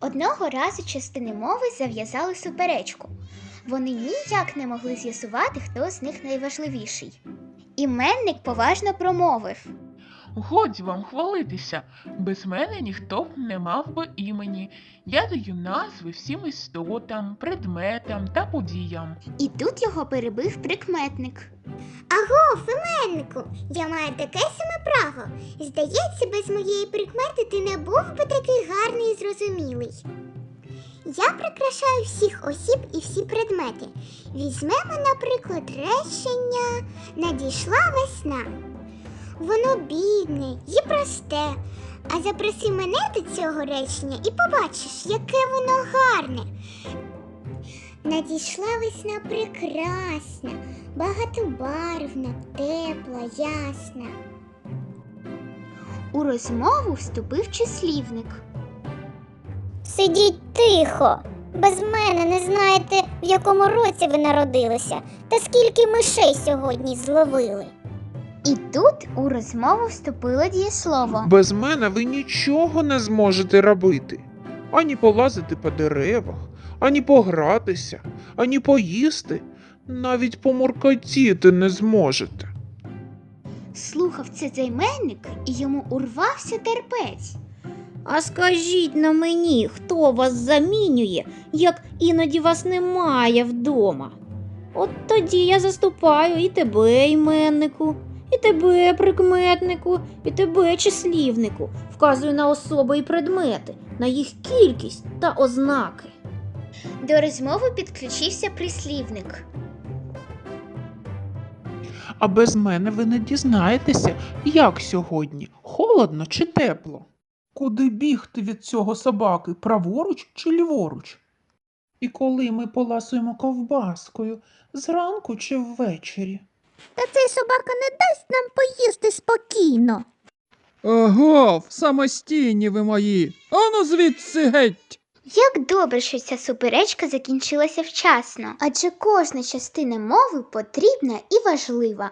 Одного разу частини мови зав'язали суперечку. Вони ніяк не могли з'ясувати, хто з них найважливіший. Іменник поважно промовив. Годі вам хвалитися. Без мене ніхто б не мав би імені. Я даю назви всім істотам, предметам та подіям. І тут його перебив прикметник. Аго, Феменнику, я маю таке саме право. Здається, без моєї прикмети ти не був би такий гарний і зрозумілий. Я прикрашаю всіх осіб і всі предмети. Візьмемо, наприклад, речення Надійшла весна. Воно бідне і просте. А запроси мене до цього речення і побачиш, яке воно гарне. Надійшла весна прекрасна, багатобарвна, тепла, ясна. У розмову вступив числівник. Сидіть тихо. Без мене не знаєте, в якому році ви народилися, та скільки мишей сьогодні зловили. І тут у розмову вступило дієслово. Без мене ви нічого не зможете робити. Ані полазити по деревах, ані погратися, ані поїсти, навіть помуркотіти не зможете. Слухав це займенник, і йому урвався терпець. А скажіть на мені, хто вас замінює, як іноді вас немає вдома? От тоді я заступаю і тебе, іменнику, і тебе, прикметнику, і тебе, числівнику, вказую на особи і предмети, на їх кількість та ознаки. До розмови підключився прислівник. А без мене ви не дізнаєтеся, як сьогодні, холодно чи тепло. Куди бігти від цього собаки, праворуч чи ліворуч? І коли ми поласуємо ковбаскою, зранку чи ввечері? Та цей собака не дасть нам поїсти спокійно. Ого, самостійні ви мої. Ану звідси геть. Як добре, що ця суперечка закінчилася вчасно, адже кожна частина мови потрібна і важлива.